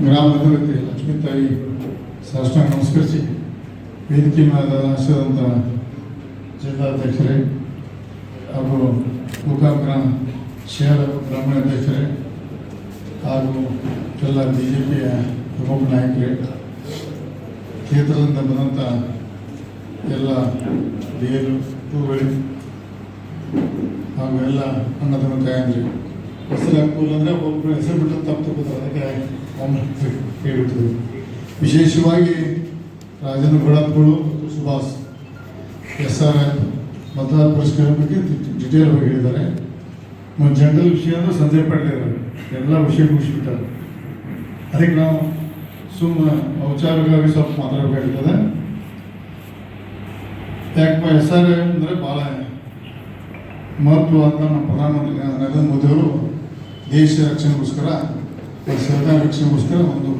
ಗ್ರಾಮದ ಲಕ್ಷ್ಮೀ ತಾಯಿ ಸಾಷ್ಟಾಂಗ ನಮಸ್ಕರಿಸಿ ವೇದಿಕೆ ಮೇಲೆ ಆಶಾದಂಥ ಜಿಲ್ಲಾಧ್ಯಕ್ಷರೇ ಹಾಗೂ ಗೋಕಾಕ್ರ ಶಹರ ಗ್ರಾಮೀಣ ಅಧ್ಯಕ್ಷರೇ ಹಾಗೂ ಎಲ್ಲ ಬಿ ಜೆ ಪಿಯ ಪ್ರಮುಖ ನಾಯಕರೇ, ಕ್ಷೇತ್ರದಿಂದ ಬಂದಂಥ ಎಲ್ಲ ಹೂಗಳು ಹಾಗೂ ಎಲ್ಲ ಅನ್ನದ ಕಾಯಂದ್ರಿ ಹೆಸರು ಹಾಕ್ಬೋದು ಅಂದರೆ ಒಬ್ಬೊಬ್ಬರು ಹೆಸರು ಬಿಟ್ಟು ತಪ್ಪು ತಗೋದು ಅದಕ್ಕೆ ಹೇಳ್ಬಿಟ್ಟಿದ್ರು ವಿಶೇಷವಾಗಿ ರಾಜೇಂದ್ರ ಬಡಾಪ್ಗಳು ಸುಭಾಷ್ ಎಸ್ ಆರ್ ಮತದಾರ ಪುರಸ್ಕಾರ ಬಗ್ಗೆ ಡಿಟೇಲ್ ಆಗಿ ಹೇಳಿದ್ದಾರೆ. ಮತ್ತು ಜನರಲ್ ವಿಷಯ ಅಂದರೆ ಸಂಜಯ್ ಪಾಟೀಲ್ ಎಲ್ಲ ವಿಷಯ ಮುಗಿಸ್ಬಿಟ್ಟಾರೆ. ಅದಕ್ಕೆ ನಾವು ಸುಮ್ಮನೆ ಔಚಾರಿಕವಾಗಿ ಸ್ವಲ್ಪ ಮಾತಾಡಬೇಕಾಗ್ತದೆ. ಯಾಕಪ್ಪ, ಎಸ್ ಆರ್ ಅಂದರೆ ಭಾಳ ಮಹತ್ವ ಅಂತ ನಮ್ಮ ಪ್ರಧಾನಮಂತ್ರಿ ನರೇಂದ್ರ ಮೋದಿಯವರು ದೇಶ ರಕ್ಷಣೆಗೋಸ್ಕರ ಸರ್ಕಾರ ರಕ್ಷಣೆಗೋಸ್ಕರ ಒಂದು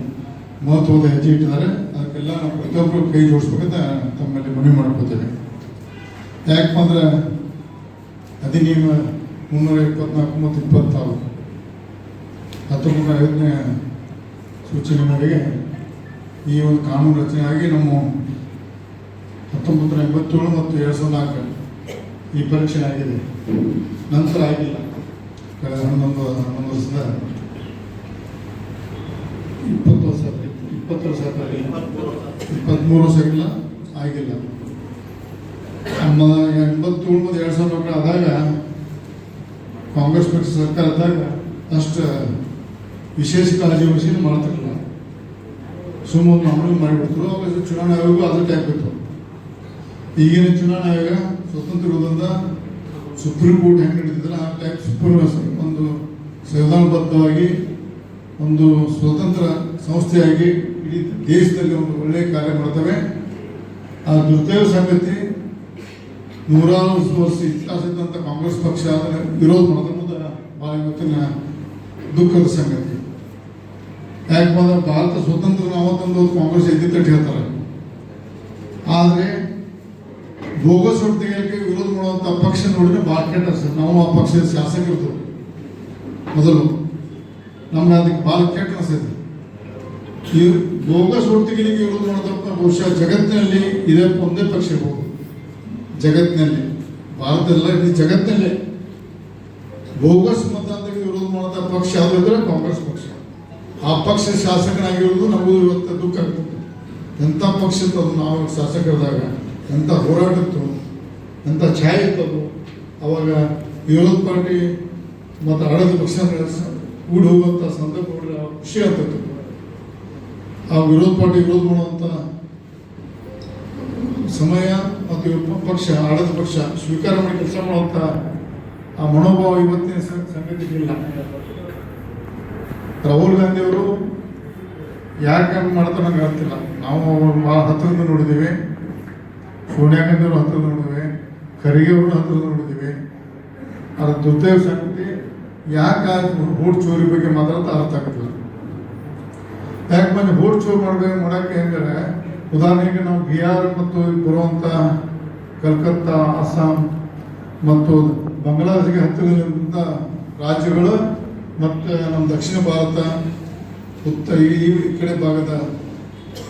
ಮಹತ್ವದ ಹೆಜ್ಜೆ ಇಟ್ಟಿದ್ದಾರೆ. ಅದಕ್ಕೆಲ್ಲ ನಾವು ಪ್ರತಿಯೊಬ್ಬರು ಕೈ ಜೋಡಿಸ್ಬೇಕಂತ ತಮ್ಮಲ್ಲಿ ಮನವಿ ಮಾಡ್ಕೋತೇವೆ ಯಾಕಪ್ಪ ಅಂದ್ರೆ ಅಧಿನಿಯಮ ಮುನ್ನೂರ ಇಪ್ಪತ್ನಾಲ್ಕು ಮತ್ತು ಇಪ್ಪತ್ತಾರು ಹತ್ತೊಂಬತ್ತು ಐವತ್ತನೇ ಸೂಚನೆ ಮೇರೆಗೆ ಈ ಒಂದು ಕಾನೂನು ರಚನೆಯಾಗಿ ನಮ್ಮ ಹತ್ತೊಂಬತ್ತು ನೂರ ಎಂಬತ್ತೇಳು ಮತ್ತು ಎರಡು ಸಾವಿರದ ನಾಲ್ಕು ಈ ಪರೀಕ್ಷೆ ಆಗಿದೆ. ನಂತರ ಆಗಿಲ್ಲ. ಕಳೆದ ಹನ್ನೊಂದು ಹನ್ನೊಂದು ವರ್ಷದ ಇಪ್ಪತ್ತು ವರ್ಷ. ಇಪ್ಪತ್ತು ವರ್ಷ ಇಪ್ಪತ್ತ್ಮೂರು ವರ್ಷ ಆಗಿಲ್ಲ? ಆಗಿಲ್ಲ. ನಮ್ಮ ಎಂಬತ್ತೇಳು ಮತ್ತು ಎರಡು ಸಾವಿರ ರೂಪಾಯಿ ಆದಾಗ ಕಾಂಗ್ರೆಸ್ ಪಕ್ಷ ಸರ್ಕಾರ ಆದಾಗ ಅಷ್ಟು ವಿಶೇಷ ಕಾಳಜಿ ವಹಿಸಿ ಮಾಡ್ತಿರಲಿಲ್ಲ. ಸುಮ್ಮನೆ ಅಮಲು ಮಾಡಿಬಿಡ್ತರು ಅವಾಗ ಚುನಾವಣಾ ಆಯೋಗ ಅದಕ್ಕೆ ಇತ್ತು ಈಗಿನ ಚುನಾವಣಾ ಆಯೋಗ ಸ್ವತಂತ್ರ ಸುಪ್ರೀಂ ಕೋರ್ಟ್ ಹೆಂಗೆ ನಡೀತಿದ್ರೆ ಆ ಟೈಪ್ ಸುಪ್ರೀಂ ಒಂದು ಸಂವಿಧಾನಬದ್ಧವಾಗಿ ಒಂದು ಸ್ವತಂತ್ರ ಸಂಸ್ಥೆಯಾಗಿ ಇಡೀ ದೇಶದಲ್ಲಿ ಒಂದು ಒಳ್ಳೆಯ ಕಾರ್ಯ ಮಾಡ್ತವೆ. ಆ ದುರ್ದೈವ ಸಂಗತಿ ನೂರಾರು ವರ್ಷ ಇತಿಹಾಸ ಇದ್ದಂಥ ಕಾಂಗ್ರೆಸ್ ಪಕ್ಷ ಅದನ್ನು ವಿರೋಧ ಮಾಡೋದ್ರಿಂದ ಭಾಳ ಇವತ್ತಿನ ದುಃಖದ ಸಂಗತಿ. ಯಾಕಂದ್ರೆ ಭಾರತ ಸ್ವತಂತ್ರ ಅವತ್ತೊಂದು ಕಾಂಗ್ರೆಸ್ ಎದ್ದಿತ್ತಟ್ಟು ಹೇಳ್ತಾರೆ. ಆದರೆ ಬೋಗಸ್ ತೆಗೆಯಲಿಕ್ಕೆ ವಿರೋಧ ಮಾಡುವಂಥ ಪಕ್ಷ ನೋಡಿದ್ರೆ ಭಾಳ ಕೆಟ್ಟ ಸರ್. ನಾವು ಆ ಪಕ್ಷದ ಶಾಸಕರು. ಮೊದಲು ನಮ್ಮ ಅದಕ್ಕೆ ಭಾಳ ಕೆಟ್ಟ ಅನಿಸ್ತೈತೆ ಈ ತೆಗಿಲಿಕ್ಕೆ ವಿರೋಧ ಮಾಡೋದಪ್ಪ ಬಹುಶಃ ಜಗತ್ತಿನಲ್ಲಿ ಇದೇ ಒಂದೇ ಪಕ್ಷ ಇರ್ಬೋದು. ಜಗತ್ತಿನಲ್ಲಿ, ಭಾರತದಲ್ಲ, ಇಡೀ ಜಗತ್ತಿನಲ್ಲೇ ಬೋಗಸ್ ಮತಾಂತಕ್ಕೆ ವಿರೋಧ ಮಾಡುವಂಥ ಪಕ್ಷ ಯಾವುದಿದ್ರೆ ಕಾಂಗ್ರೆಸ್ ಪಕ್ಷ. ಆ ಪಕ್ಷ ಶಾಸಕನಾಗಿರೋದು ನಮಗೂ ಇವತ್ತು ದುಃಖ ಆಗ್ತದೆ ಎಂಥ ಪಕ್ಷ ನಾವು ಶಾಸಕರಿದಾಗ. ಎಂಥ ಹೋರಾಟ ಇತ್ತು ಎಂಥ ಛಾಯೆ ಇತ್ತು ಅವಾಗ ವಿರೋಧ ಪಾರ್ಟಿ ಮತ್ತು ಆಡಳಿತ ಪಕ್ಷ ಕೂಡಿ ಹೋಗುವಂಥ ಸಂದರ್ಭ ಖುಷಿ ಆಗ್ತಿತ್ತು. ಆ ವಿರೋಧ ಪಾರ್ಟಿ ವಿರೋಧ ಮಾಡುವಂಥ ಸಮಯ ಮತ್ತು ಪಕ್ಷ, ಆಡಳಿತ ಪಕ್ಷ ಸ್ವೀಕಾರ ಮಾಡಿ ಕೆಲಸ ಮಾಡುವಂಥ ಆ ಮನೋಭಾವ ಇವತ್ತಿನ ಸಂಗತಿ ಇಲ್ಲ. ರಾಹುಲ್ ಗಾಂಧಿಯವರು ಯಾಕೆ ಮಾಡ್ತಾರೆ ನಂಗೆ ಗೊತ್ತಿಲ್ಲ. ನಾವು ಭಾಳ ಹತ್ತಿರದಿಂದ ನೋಡಿದ್ದೀವಿ. ಸೋನಿಯಾ ಹತ್ರ ನೋಡಿದ್ವಿ ಖರ್ಗೆ ಅವರು ಹತ್ರ ನೋಡಿದ್ದೀವಿ ಅದ್ರ ದುರ್ದೈವ ಸಂಗತಿ, ಯಾಕೆ ಹೂಡ್ ಚೋರಿ ಬಗ್ಗೆ ಮಾತ್ರ ಅರ್ಥ ಆಗ್ತಿಲ್ಲ. ಯಾಕೆ ಬಂದು ಹೂಡ್ ಚೋರಿ ಮಾಡ್ಬೇಕು ಮಾಡಕ್ಕೆ ಹೆಂಗಂದ್ರೆ ಉದಾಹರಣೆಗೆ ನಾವು ಬಿಹಾರ್ ಮತ್ತು ಬರುವಂಥ ಕಲ್ಕತ್ತಾ, ಅಸ್ಸಾಂ ಮತ್ತು ಬಾಂಗ್ಲಾದೇಶಕ್ಕೆ ಹತ್ತಿರದಿಂದ ರಾಜ್ಯಗಳು ಮತ್ತು ನಮ್ಮ ದಕ್ಷಿಣ ಭಾರತ ಉತ್ತರ ಈ ಕಡೆ ಭಾಗದ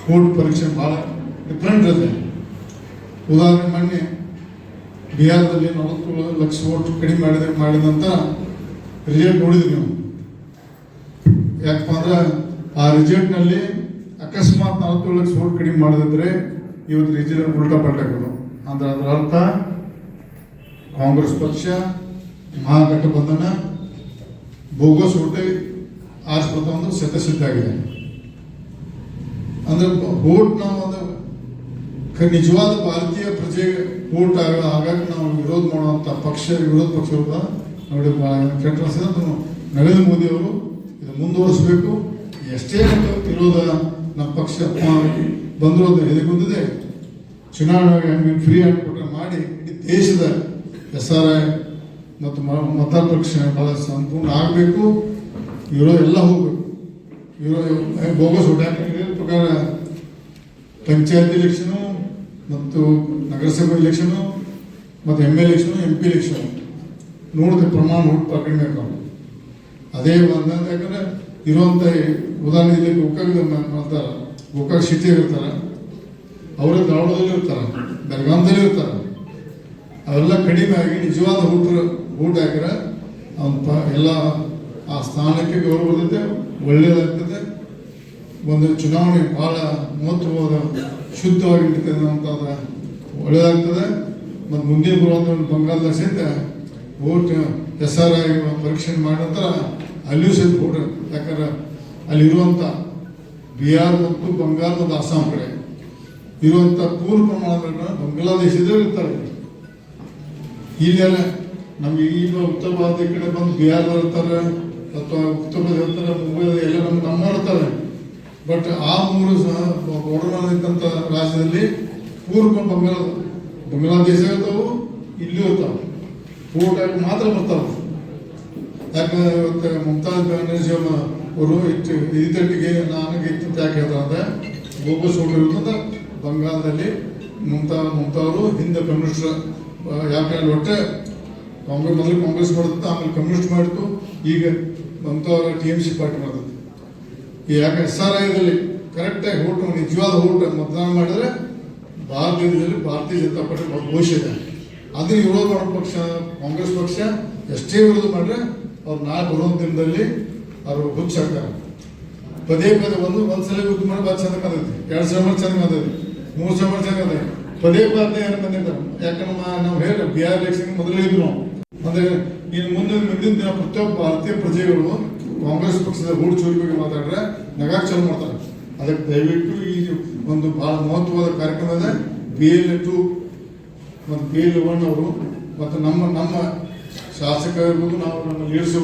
ಹೂಡ್ ಪರೀಕ್ಷೆ ಭಾಳ ಡಿಫ್ರೆಂಟ್ ಇದೆ ಉದಾಹರಣೆ ಮಾಡಿ, ಬಿಹಾರದಲ್ಲಿ ನಲವತ್ತೇಳು ಲಕ್ಷ ವೋಟ್ ಕಡಿಮೆ ಮಾಡಿದ ಮಾಡಿದಂತ ನಂತರ ರಿಸಲ್ಟ್ ನೀವು. ಯಾಕಪ್ಪ ಅಂದ್ರೆ ಆ ರಿಸಲ್ಟ್ನಲ್ಲಿ ಅಕಸ್ಮಾತ್ ನಲವತ್ತೇಳು ಲಕ್ಷ ವೋಟ್ ಕಡಿಮೆ ಮಾಡಿದ್ರೆ ಇವತ್ತು ರಿಸಲ್ಟ್ ಉಲ್ಟಾ ಪಲ್ಟಾಗೋದು ಅಂದ್ರೆ ಅದರ ಅರ್ಥ, ಕಾಂಗ್ರೆಸ್ ಪಕ್ಷ ಮಹಾಗಠಬಂಧನ ಬೋಗಸ್ ಓಟೆ ಆಸ್ಪತ್ರೆ ಒಂದು ಶತಸಿದ್ಧ ಆಗಿದೆ. ಅಂದ್ರೆ ಓಟ್ ನಾವು ಕ- ನಿಜವಾದ ಭಾರತೀಯ ಪ್ರಜೆ ಓಟ್ ಆಗ ನಾವು ವಿರೋಧ ಮಾಡುವಂಥ ಪಕ್ಷ, ವಿರೋಧ ಪಕ್ಷ ನೋಡಿ ಭಾಳ ಕೆಟ್ಟ ನರೇಂದ್ರ ಮೋದಿ ಅವರು ಇದು ಮುಂದುವರಿಸಬೇಕು. ಎಷ್ಟೇ ವಿರೋಧ ನಮ್ಮ ಪಕ್ಷ ಬಂದರೂ ಅದು ಎದೆಗುಂದಿದೆ ಚುನಾವಣೆ ಫ್ರೀ ಕೊಟ್ಟರೆ ಮಾಡಿ ಇಡೀ ದೇಶದ ಎಸ್ ಆರ್ ಐ ಮತ್ತು ಮತ ಪಕ್ಷ ಭಾಳ ಸಂಪೂರ್ಣ ಆಗಬೇಕು. ಇರೋ ಎಲ್ಲ ಹೋಗಬೇಕು. ಇರೋ ಬೋಗಸ್ ಓಟ್ ಪ್ರಕಾರ ಪಂಚಾಯತ್ ಎಲೆಕ್ಷನು ಮತ್ತು ನಗರಸಭೆ ಎಲೆಕ್ಷನು ಮತ್ತು M L election M P election ನೋಡಿದ್ರೆ ಪ್ರಮಾಣ ಹುಟ್ಟು ಕಡಿಮೆ ಆಗ್ತಾವೆ ಅದೇ ಒಂದು ಯಾಕಂದ್ರೆ ಇರುವಂಥ ಉದಾಹರಣೆ ಇಲ್ಲಿ ಗೋಕಾಕ್ ಸಿಟಿಯಾಗ ಇರ್ತಾರೆ, ಅವರೇ ಧಾರವಾಡದಲ್ಲಿ ಇರ್ತಾರೆ ಬೆಳಗಾಂದಲ್ಲಿ ಇರ್ತಾರೆ. ಅವೆಲ್ಲ ಕಡಿಮೆ ಆಗಿ ನಿಜವಾದ ಊಟ ಊಟ ಹಾಕಿದ್ರೆ ಅವನ ಎಲ್ಲ ಆ ಸ್ಥಾನಕ್ಕೆ ಗೌರವ ಬರ್ತೈತೆ ಒಳ್ಳೆಯದಾಗ್ತದೆ ಒಂದು ಚುನಾವಣೆ ಭಾಳ ಮಹತ್ವವಾದ ಶುದ್ಧವಾಗಿ ನಡೀತದೆ ಅಂತಂದ್ರೆ ಒಳ್ಳೆಯದಾಗ್ತದೆ ಮತ್ತು ಮುಂದೆ ಬರುವಂಥ ಒಂದು ಬಂಗಾಲದ ಸಹಿತ ಓಟ್ ಎಸ್ ಆರ್ ಐ ಪರೀಕ್ಷೆ ಮಾಡಿದ ನಂತರ ಅಲ್ಲಿಯೂ ಸಹಿತ ಓಟ್ ಯಾಕಂದ್ರೆ ಅಲ್ಲಿರುವಂಥ ಬಿಹಾರ್ ಮತ್ತು ಬಂಗಾಳ ಮತ್ತು ಅಸ್ಸಾಂ ಕಡೆ ಇರುವಂಥ ಪೂರ್ಣ ಪ್ರಮಾಣದ ಬಾಂಗ್ಲಾದೇಶದಲ್ಲಿ ಇರ್ತಾರೆ. ಇಲ್ಲೆಲ್ಲ ನಮಗೆ ಈಗ ಉತ್ತರ ಭಾರತ ಕಡೆ ಬಂದು ಬಿಹಾರದಲ್ಲಿ ಇರ್ತಾರೆ, ಅಥವಾ ಉತ್ತರ ಪ್ರದೇಶ ಇರ್ತಾರೆ ಮುಂಬೈ ಎಲ್ಲ ನಮ್ಮ ನಮ್ಮ ಇರ್ತಾರೆ. ಬಟ್ ಆ ಮೂರು ಬಾರ್ಡರ್ ಇದ್ದಂಥ ರಾಜ್ಯದಲ್ಲಿ ಪೂರ್ವ ಬಂಗಾಳ ಬಾಂಗ್ಲಾದೇಶ ಇರ್ತಾವು ಇಲ್ಲೂ ಇರ್ತಾವೆ. ಟೈಪ್ ಮಾತ್ರ ಬರ್ತಾವೆ. ಯಾಕಂದ್ರೆ ಇವತ್ತು ಮುಮ್ತಾಜ್ ಬ್ಯಾನರ್ಜಿ ಅವರು ಇಟ್ಟು ಈ ತಟ್ಟಿಗೆ ನನಗೆ ಇತ್ತು ಯಾಕೆ ಹೇಳ್ತಾರೆ ಗೋಪಾಲ್ ಸೋಡ್ರು ಬಂಗಾಳದಲ್ಲಿ ಮಮತಾ ಮಮತಾ ಅವರು ಹಿಂದೆ ಕಮ್ಯುನಿಸ್ಟ್ ಯಾಕಂದ್ರೆ ಒಟ್ಟೆ ಕಾಂಗ್ರೆಸ್ ಮೊದಲು ಕಾಂಗ್ರೆಸ್ ಮಾಡುತ್ತೆ ಆಮೇಲೆ ಕಮ್ಯುನಿಸ್ಟ್ ಮಾಡಿತು ಈಗ ಮಮತಾ ಅವರ ಟಿ ಎಂ ಸಿ ಪಾರ್ಟಿ ಯಾಕೆ ಎಸ್ ಆರ್ ಐದಲ್ಲಿ ಕರೆಕ್ಟಾಗಿ ಓಟು ನಿಜವಾದ ಓಟ್ ಮತದಾನ ಮಾಡಿದ್ರೆ ಭಾರತ ಭಾರತೀಯ ಜನತಾ ಪಕ್ಷ ಭವಿಷ್ಯ ಇದೆ ಅದನ್ನ ವಿರೋಧ ಪಕ್ಷ, ಕಾಂಗ್ರೆಸ್ ಪಕ್ಷ ಎಷ್ಟೇ ವಿರೋಧ ಮಾಡಿದ್ರೆ ಅವ್ರು ನಾಳೆ ಬರೋ ದಿನದಲ್ಲಿ ಅವರು ಹುಚ್ಚಾಕ್ತಾರೆ ಪದೇ ಪದೇ ಒಂದು ಒಂದ್ಸಲ ಯುದ್ಧ ಮಾಡಿ ಭಾಳ ಚಂದ ಕಾಣತೈತಿ. ಎರಡು ಸಾವಿರ ಚಂದ ಕಾಣತೈತಿ. ಮೂರು ಸಾವಿರ ಚಂದ ಕಾಣತೈತಿ. ಪದೇ ಪದೇ ಏನು ಬಂದಿದ್ದಾರೆ ಯಾಕಂದ್ರೆ ನಾವು ಹೇಳಿ ಬಿಹಾರ್ ಎಲೆಕ್ಷನ್ ಮೊದಲೇ ಇದ್ರು ನಾವು ಅಂದ್ರೆ ಇನ್ನು ಮುಂದೆ ಮುಂದಿನ ದಿನ ಪ್ರತಿಯೊಬ್ಬ ಭಾರತೀಯ ಪ್ರಜೆಗಳು ಕಾಂಗ್ರೆಸ್ ಪಕ್ಷದ ಗೂಡು ಚೋರಿ ಬಗ್ಗೆ ಮಾತಾಡಿದ್ರೆ ನಗಾಕ್ ಚಾಲು ಮಾಡ್ತಾರೆ. ಅದಕ್ಕೆ ದಯವಿಟ್ಟು ಈ ಒಂದು ಬಹಳ ಮಹತ್ವವಾದ ಕಾರ್ಯಕ್ರಮ ಇದೆ ಬಿ ಎಲ್ ಟು ಮತ್ತು ಬಿ ಎಲ್ ಒನ್ ಅವರು ಮತ್ತು ನಮ್ಮ ನಮ್ಮ ಶಾಸಕ ಇರ್ಬೋದು ನಾವು ನಮ್ಮ ಲೀಡರ್ಸ್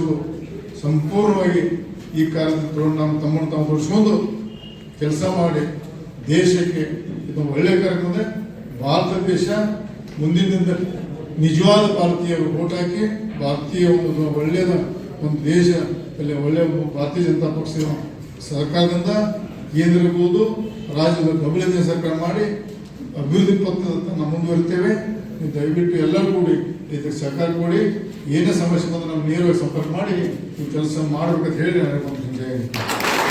ಸಂಪೂರ್ಣವಾಗಿ ಈ ಕಾರ್ಯದಲ್ಲಿ ನಮ್ಮ ತಮ್ಮನ್ನು ತಾವು ತೋರಿಸ್ಕೊಂಡು ಕೆಲಸ ಮಾಡಿ ದೇಶಕ್ಕೆ ಇದು ಒಳ್ಳೆಯ ಕಾರ್ಯಕ್ರಮ ಭಾರತ ದೇಶ ಮುಂದಿನ ದಿನದಲ್ಲಿ ನಿಜವಾದ ಭಾರತೀಯರು ಓಟ್ ಹಾಕಿ ಭಾರತೀಯ ಒಂದು ಒಳ್ಳೆಯದ ಒಂದು ದೇಶ ಅಲ್ಲಿ ಒಳ್ಳೆಯ ಭಾರತೀಯ ಜನತಾ ಪಕ್ಷದ ಸರ್ಕಾರದಿಂದ ಕೇಂದ್ರ ರಾಜ್ಯದ ಡಬಲ್ ಸರ್ಕಾರ ಮಾಡಿ ಅಭಿವೃದ್ಧಿ ಪಥದತ್ತ ನಾವು ಮುಂದುವರಿತೇವೆ ನೀವು ದಯವಿಟ್ಟು ಎಲ್ಲರೂ ಕೂಡಿ ಇದಕ್ಕೆ ಸಹಕಾರ ಕೊಡಿ ಏನೇ ಸಮಸ್ಯೆ ಬಂದ್ರೆ ನಾವು ನೇರವಾಗಿ ಸಂಪರ್ಕ ಮಾಡಿ ಈ ಕೆಲಸ ಮಾಡಬೇಕಂತ ಹೇಳಿ ನಾನು.